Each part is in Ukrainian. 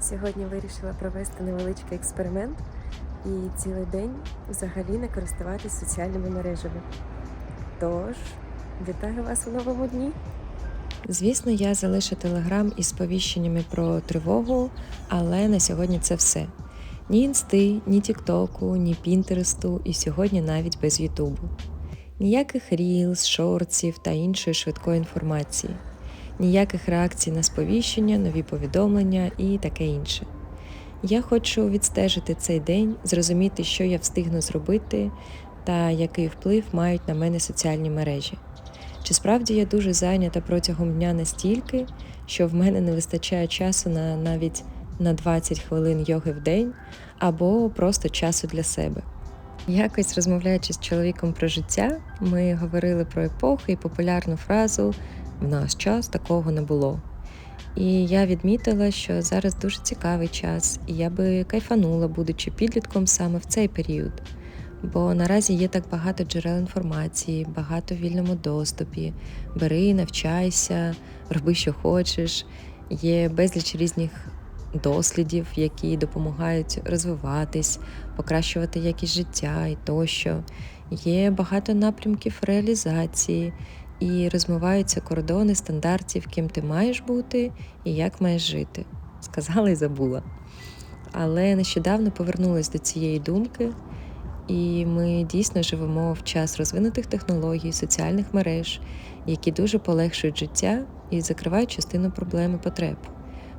Сьогодні вирішила провести невеличкий експеримент і цілий день взагалі не користуватись соціальними мережами. Тож, вітаю вас у новому дні! Звісно, я залишу телеграм із сповіщеннями про тривогу, але на сьогодні це все. Ні інсти, ні Тіктоку, ні Пінтересту, і сьогодні навіть без Ютубу. Ніяких рілз, шортсів та іншої швидкої інформації ніяких реакцій на сповіщення, нові повідомлення і таке інше. Я хочу відстежити цей день, зрозуміти, що я встигну зробити та який вплив мають на мене соціальні мережі. Чи справді я дуже зайнята протягом дня настільки, що в мене не вистачає часу на навіть на 20 хвилин йоги в день або просто часу для себе. Якось розмовляючи з чоловіком про життя, ми говорили про епохи і популярну фразу в наш час такого не було. І я відмітила, що зараз дуже цікавий час, і я би кайфанула, будучи підлітком саме в цей період. Бо наразі є так багато джерел інформації, багато в вільному доступі. Бери, навчайся, роби, що хочеш. Є безліч різних дослідів, які допомагають розвиватись, покращувати якість життя і тощо. Є багато напрямків реалізації, і розмиваються кордони стандартів, ким ти маєш бути і як маєш жити. Сказала і забула. Але нещодавно повернулася до цієї думки, і ми дійсно живемо в час розвинутих технологій, соціальних мереж, які дуже полегшують життя і закривають частину проблем і потреб.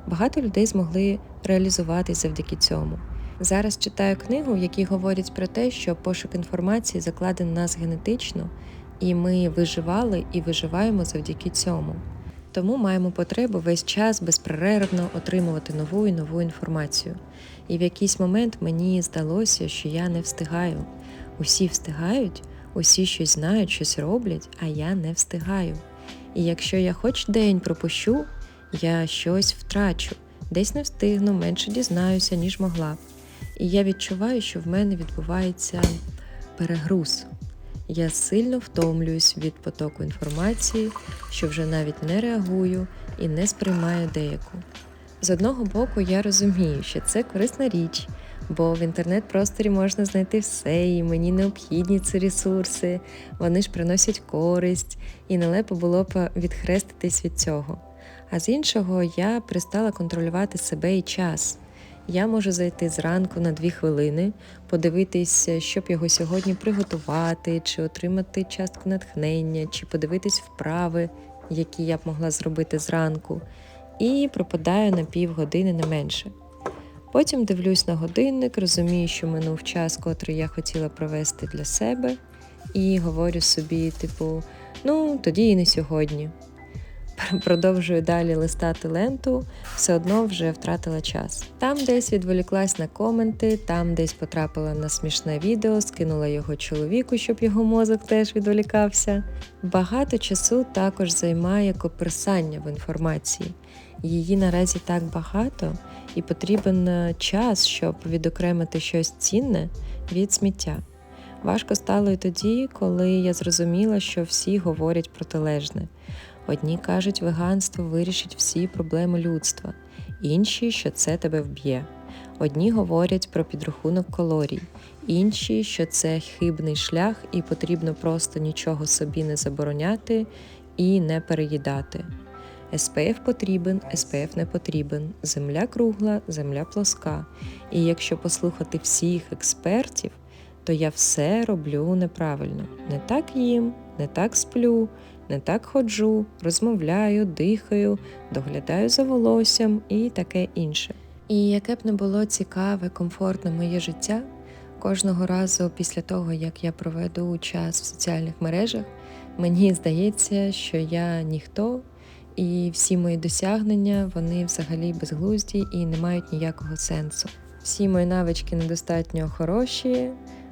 Багато людей змогли реалізуватись завдяки цьому. Зараз читаю книгу, в якій говорять про те, що пошук інформації закладений нас генетично, і ми виживали і виживаємо завдяки цьому. Тому маємо потребу весь час безперервно отримувати нову і нову інформацію. І в якийсь момент мені здалося, що я не встигаю. Усі встигають, усі щось знають, щось роблять, а я не встигаю. І якщо я хоч день пропущу, я щось втрачу, десь не встигну, менше дізнаюся, ніж могла. І я відчуваю, що в мене відбувається перегруз. Я сильно втомлююсь від потоку інформації, що вже навіть не реагую і не сприймаю деяку. З одного боку, я розумію, що це корисна річ, бо в інтернет-просторі можна знайти все, і мені необхідні ці ресурси, вони ж приносять користь, і нелепо було б відхреститись від цього. А з іншого, я перестала контролювати себе і час. Я можу зайти зранку на дві хвилини, подивитись, що б його сьогодні приготувати, чи отримати частку натхнення, чи подивитись вправи, які я б могла зробити зранку, і пропадаю на півгодини не менше. Потім дивлюсь на годинник, розумію, що минув час, котрий я хотіла провести для себе, і говорю собі, типу, ну тоді і не сьогодні. Продовжую далі листати ленту, все одно вже втратила час. Там десь відволіклась на коменти, там десь потрапила на смішне відео, скинула його чоловіку, щоб його мозок теж відволікався. Багато часу також займає коперсання в інформації. Її наразі так багато, і потрібен е, час, щоб відокремити щось цінне від сміття. Важко стало і тоді, коли я зрозуміла, що всі говорять протилежне. Одні кажуть, веганство вирішить всі проблеми людства, інші, що це тебе вб'є. Одні говорять про підрахунок калорій, інші, що це хибний шлях і потрібно просто нічого собі не забороняти і не переїдати. СПФ потрібен, СПФ не потрібен, земля кругла, земля плоска. І якщо послухати всіх експертів, то я все роблю неправильно. Не так їм, не так сплю, не так ходжу, розмовляю, дихаю, доглядаю за волоссям і таке інше. І яке б не було цікаве, комфортне моє життя, кожного разу після того, як я проведу час в соціальних мережах, мені здається, що я ніхто, і всі мої досягнення вони взагалі безглузді і не мають ніякого сенсу. Всі мої навички недостатньо хороші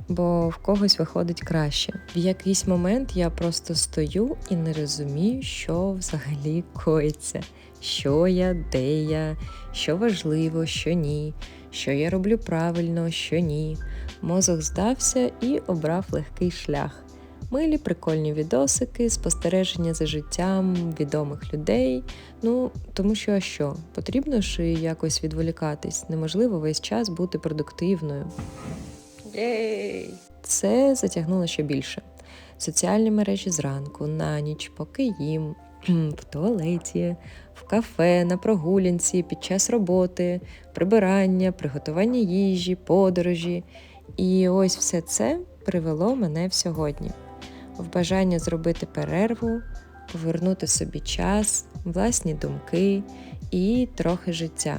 бо в когось виходить краще. В якийсь момент я просто стою і не розумію, що взагалі коїться, що я, де я, що важливо, що ні, що я роблю правильно, що ні. Мозок здався і обрав легкий шлях. Милі прикольні відосики, спостереження за життям відомих людей. Ну, тому що а що? Потрібно ж якось відволікатись. Неможливо весь час бути продуктивною. Єй! Це затягнуло ще більше. Соціальні мережі зранку, на ніч, поки їм, в туалеті, в кафе, на прогулянці, під час роботи, прибирання, приготування їжі, подорожі. І ось все це привело мене в сьогодні в бажання зробити перерву, повернути собі час, власні думки і трохи життя.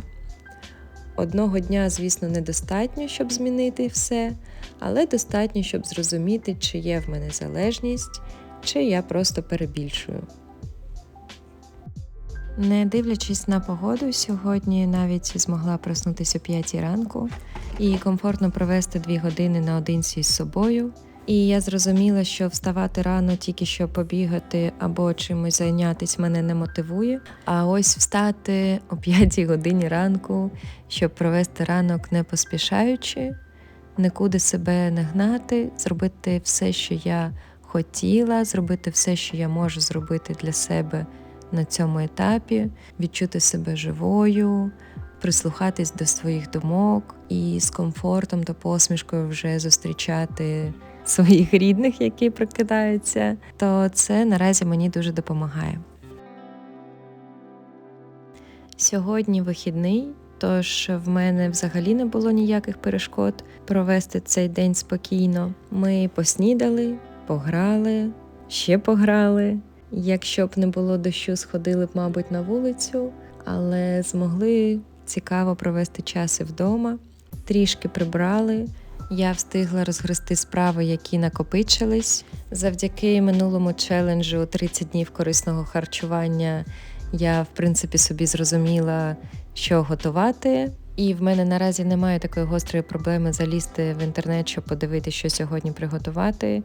Одного дня, звісно, недостатньо, щоб змінити все, але достатньо, щоб зрозуміти, чи є в мене залежність, чи я просто перебільшую. Не дивлячись на погоду, сьогодні навіть змогла проснутися о 5 ранку і комфортно провести дві години наодинці з собою. І я зрозуміла, що вставати рано тільки щоб побігати або чимось зайнятися мене не мотивує. А ось встати о 5 годині ранку, щоб провести ранок не поспішаючи, нікуди себе не гнати, зробити все, що я хотіла, зробити все, що я можу зробити для себе на цьому етапі, відчути себе живою. Прислухатись до своїх думок і з комфортом та посмішкою вже зустрічати своїх рідних, які прокидаються, то це наразі мені дуже допомагає. Сьогодні вихідний, тож в мене взагалі не було ніяких перешкод провести цей день спокійно. Ми поснідали, пограли, ще пограли. Якщо б не було дощу, сходили б, мабуть, на вулицю, але змогли цікаво провести час і вдома, трішки прибрали. Я встигла розгрести справи, які накопичились. Завдяки минулому челенджу 30 днів корисного харчування. Я, в принципі, собі зрозуміла, що готувати. І в мене наразі немає такої гострої проблеми залізти в інтернет, щоб подивитися, що сьогодні приготувати.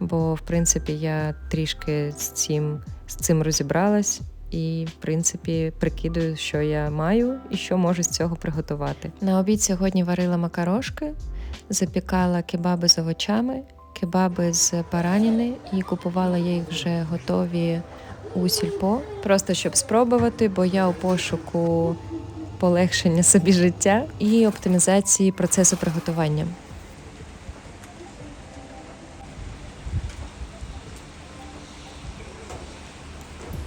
Бо, в принципі, я трішки з цим, з цим розібралась і, в принципі, прикидую, що я маю і що можу з цього приготувати. На обід сьогодні варила макарошки запікала кебаби з овочами, кебаби з бараніни і купувала їх вже готові у сільпо, просто щоб спробувати, бо я у пошуку полегшення собі життя і оптимізації процесу приготування.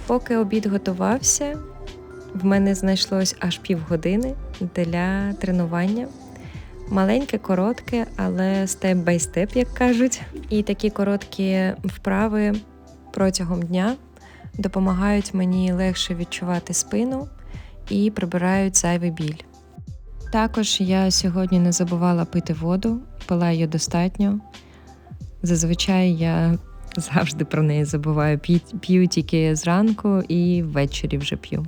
Поки обід готувався, в мене знайшлось аж півгодини для тренування. Маленьке, коротке, але степ-бай-степ, як кажуть. І такі короткі вправи протягом дня допомагають мені легше відчувати спину і прибирають зайвий біль. Також я сьогодні не забувала пити воду, пила її достатньо. Зазвичай я завжди про неї забуваю. П'ю тільки зранку і ввечері вже п'ю.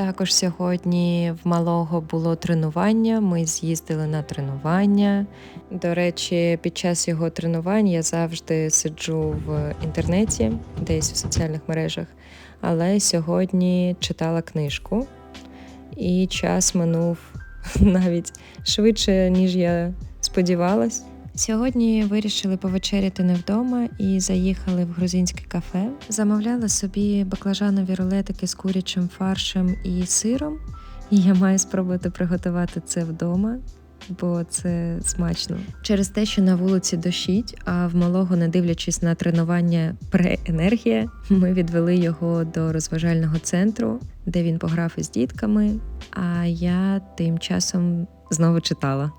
Також сьогодні в малого було тренування. Ми з'їздили на тренування. До речі, під час його тренувань я завжди сиджу в інтернеті, десь в соціальних мережах. Але сьогодні читала книжку, і час минув навіть швидше, ніж я сподівалась. Сьогодні вирішили повечеряти не вдома і заїхали в грузинське кафе. Замовляла собі баклажанові рулетики з курячим фаршем і сиром. І я маю спробувати приготувати це вдома, бо це смачно. Через те, що на вулиці дощить, а в малого, не дивлячись на тренування преенергія, ми відвели його до розважального центру, де він пограв із дітками. А я тим часом знову читала.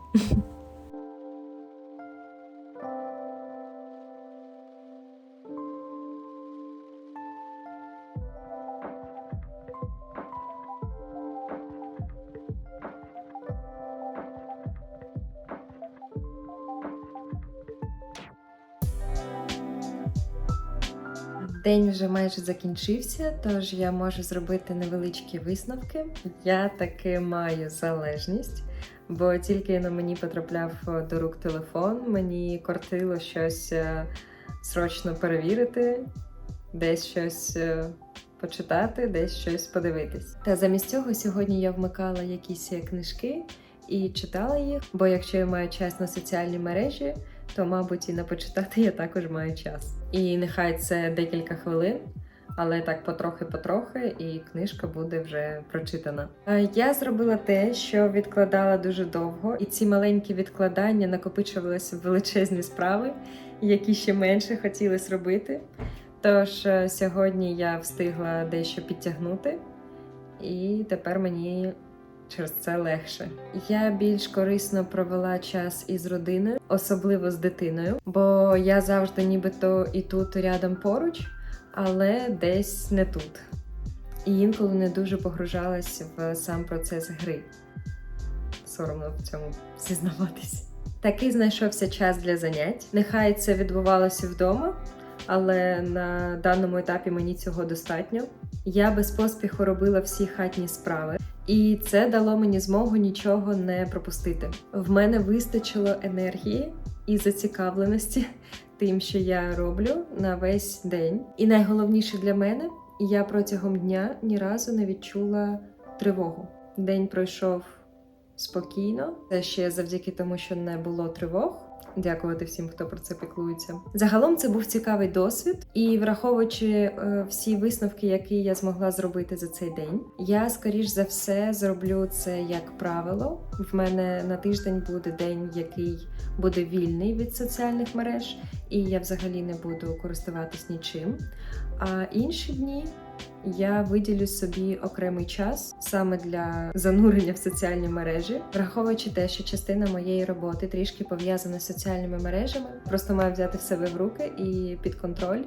День вже майже закінчився, тож я можу зробити невеличкі висновки. Я таки маю залежність, бо тільки на мені потрапляв до рук телефон, мені кортило щось е, срочно перевірити, десь щось е, почитати, десь щось подивитись. Та замість цього сьогодні я вмикала якісь е, книжки і читала їх, бо якщо я маю час на соціальні мережі, то, мабуть, і на почитати я також маю час. І нехай це декілька хвилин, але так потрохи-потрохи, і книжка буде вже прочитана. Я зробила те, що відкладала дуже довго, і ці маленькі відкладання накопичувалися в величезні справи, які ще менше хотілося робити. Тож е, сьогодні я встигла дещо підтягнути, і тепер мені через це легше. Я більш корисно провела час із родиною, особливо з дитиною, бо я завжди нібито і тут рядом поруч, але десь не тут. І інколи не дуже погружалась в сам процес гри. Соромно в цьому зізнаватись. Такий знайшовся час для занять. Нехай це відбувалося вдома, але на даному етапі мені цього достатньо. Я без поспіху робила всі хатні справи, і це дало мені змогу нічого не пропустити. В мене вистачило енергії і зацікавленості тим, що я роблю на весь день. І найголовніше для мене, я протягом дня ні разу не відчула тривогу. День пройшов спокійно. Це ще завдяки тому, що не було тривог. Дякувати всім, хто про це піклується. Загалом це був цікавий досвід, і враховуючи е, всі висновки, які я змогла зробити за цей день, я скоріш за все зроблю це як правило. В мене на тиждень буде день, який буде вільний від соціальних мереж, і я взагалі не буду користуватись нічим. А інші дні я виділю собі окремий час саме для занурення в соціальні мережі, враховуючи те, що частина моєї роботи трішки пов'язана з соціальними мережами, просто маю взяти в себе в руки і під контроль.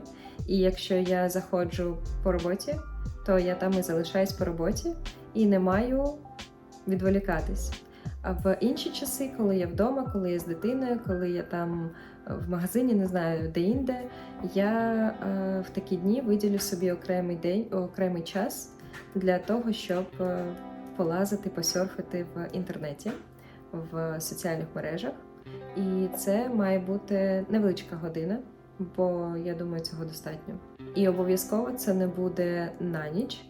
І якщо я заходжу по роботі, то я там і залишаюсь по роботі і не маю відволікатись. А в інші часи, коли я вдома, коли я з дитиною, коли я там в магазині, не знаю де-інде, я е, в такі дні виділю собі окремий день, окремий час для того, щоб е, полазити, посерфити в інтернеті, в соціальних мережах. І це має бути невеличка година, бо я думаю, цього достатньо. І обов'язково це не буде на ніч.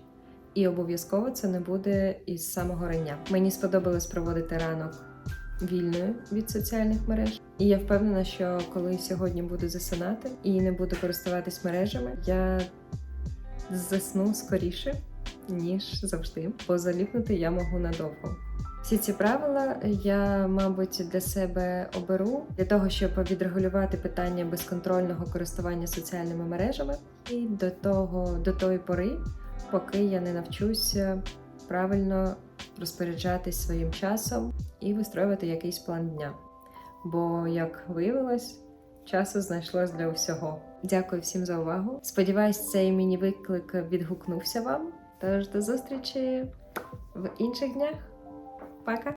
І обов'язково це не буде із самого рання. Мені сподобалось проводити ранок вільною від соціальних мереж. І я впевнена, що коли сьогодні буду засинати і не буду користуватись мережами, я засну скоріше, ніж завжди, бо заліпнути я можу надовго. Всі ці правила я, мабуть, для себе оберу для того, щоб відрегулювати питання безконтрольного користування соціальними мережами, і до того до тої пори, поки я не навчуся правильно розпоряджатись своїм часом і вистроювати якийсь план дня. Бо, як виявилось, часу знайшлось для усього. Дякую всім за увагу. Сподіваюсь, цей міні-виклик відгукнувся вам. Тож до зустрічі в інших днях. Пока!